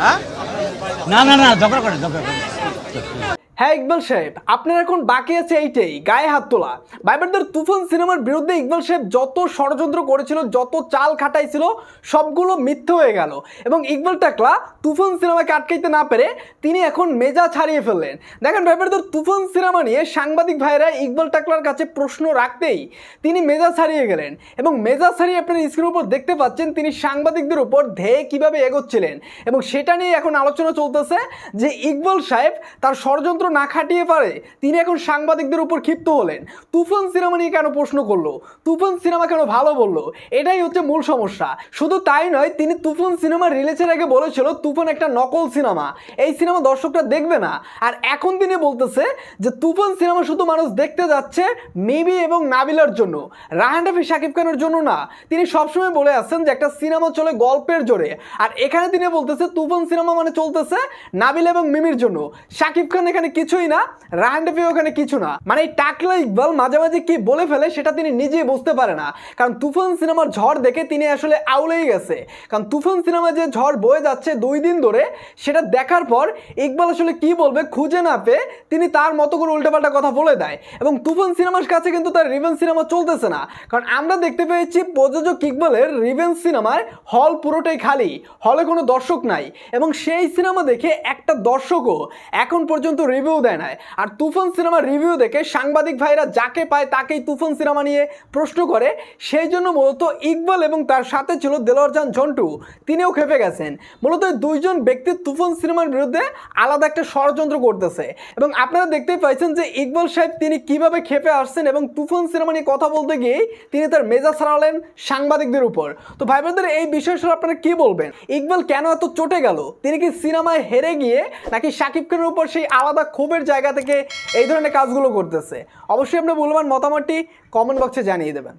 হ্যাঁ? না না না ঝগড়া করে ঝগড়া করে। হ্যাঁ ইকবাল সাহেব, আপনার এখন বাকি আছে এইটাই, গায়ে হাত তোলা। ভাইবারদের তুফান সিনেমার বিরুদ্ধে ইকবাল সাহেব যত ষড়যন্ত্র করেছিল, যত চাল খাটাইছিল, সবগুলো মিথ্যে হয়ে গেল। এবং ইকবাল টাকলা তুফান সিনেমাকে আটকাইতে না পেরে তিনি এখন মেজা ছাড়িয়ে ফেললেন। দেখেন ভাইবারদের তুফান সিনেমা নিয়ে সাংবাদিক ভাইরা ইকবাল টাকলার কাছে প্রশ্ন রাখতেই তিনি মেজা ছাড়িয়ে গেলেন। এবং মেজা ছাড়িয়ে আপনার স্ক্রিনের উপর দেখতে পাচ্ছেন তিনি সাংবাদিকদের উপর ধেয়ে কীভাবে এগোচ্ছিলেন। এবং সেটা নিয়ে এখন আলোচনা চলতেছে যে ইকবাল সাহেব তার ষড়যন্ত্র না খাটিয়ে পারে, তিনি এখন সাংবাদিকদের উপর ক্ষিপ্ত হলেন। তুফান সিনেমা নিয়ে কেন প্রশ্ন করল? তুফান সিনেমা কেন ভালো বলল? এটাই হচ্ছে মূল সমস্যা। শুধু তাই নয়, তিনি তুফান সিনেমা রিলিজের আগে বলেছিল, তুফান একটা নকল সিনেমা। এই সিনেমা দর্শকরা দেখবে না। আর এখন তিনি বলতেছে যে, তুফান সিনেমা শুধু মানুষ দেখতে যাচ্ছে মেবি এবং নাবিলার জন্য। রাহান রাফি, শাকিব খানের জন্য না। তিনি সবসময় বলে আসছেন যে, একটা সিনেমা চলে গল্পের জোরে। আর এখানে তিনি বলতেছে, তুফান সিনেমা মানে চলতেছে নাবিল এবং মিমির জন্য। শাকিব খান এখানে কিছুই না রাহান রাফি ওখানে কিছু না। মানে এই টাকলা ইকবাল মাঝে মাঝে কি বলে ফেলে সেটা তিনি নিজেই বুঝতে পারে না। কারণ তুফান সিনেমার ঝড় দেখে তিনি আসলে আউলেই গেছে। কারণ তুফান সিনেমা যে ঝড় বয়ে যাচ্ছে দুই দিন ধরে, সেটা দেখার পর ইকবাল আসলে কি বলবে খুঁজে না পেয়ে তিনি তার মতো করে উল্টাপাল্টা কথা বলে দেয়। এবং তুফান সিনেমার কাছে কিন্তু তার রিভেন্স সিনেমা চলতেছে না। কারণ আমরা দেখতে পেয়েছি প্রযোজক ইকবালের রিভেন্স সিনেমার হল পুরোটাই খালি হলে কোনো দর্শক নাই। এবং সেই সিনেমা দেখে একটা দর্শকও এখন পর্যন্ত রিভিউ দেয় নাই। আর তুফান সিনেমার রিভিউ দেখে সাংবাদিক ভাইরা যাকে পায় তাকেই তুফান সিনেমা নিয়ে প্রশ্ন করে। সেই জন্য মূলত ইকবাল এবং তার সাথে ছিল দেলোয়ারজান ঝন্টু। তিনিও খেপে গেছেন। মূলত দুইজন ব্যক্তি তুফান সিনেমার বিরুদ্ধে আলাদা একটা ষড়যন্ত্র করতেছে। এবং আপনারা দেখতেই পাইছেন যে ইকবাল সাহেব তিনি কীভাবে খেপে আসছেন এবং তুফান সিনেমা নিয়ে কথা বলতে গিয়েই তিনি তার মেজাজ হারালেন সাংবাদিকদের উপর। তো ভাই বোনদের এই বিষয় আসলে আপনারা কি বলবেন? ইকবাল কেন এত চটে গেল? তিনি কি সিনেমায় হেরে গিয়ে নাকি শাকিব খানের উপর সেই আলাদা ক্ষোভের জায়গা থেকে এই ধরনের কাজগুলো করতেছে। অবশ্যই আপনার মূল্যবান মতামতটি কমেন্ট বক্সে জানিয়ে দেবেন।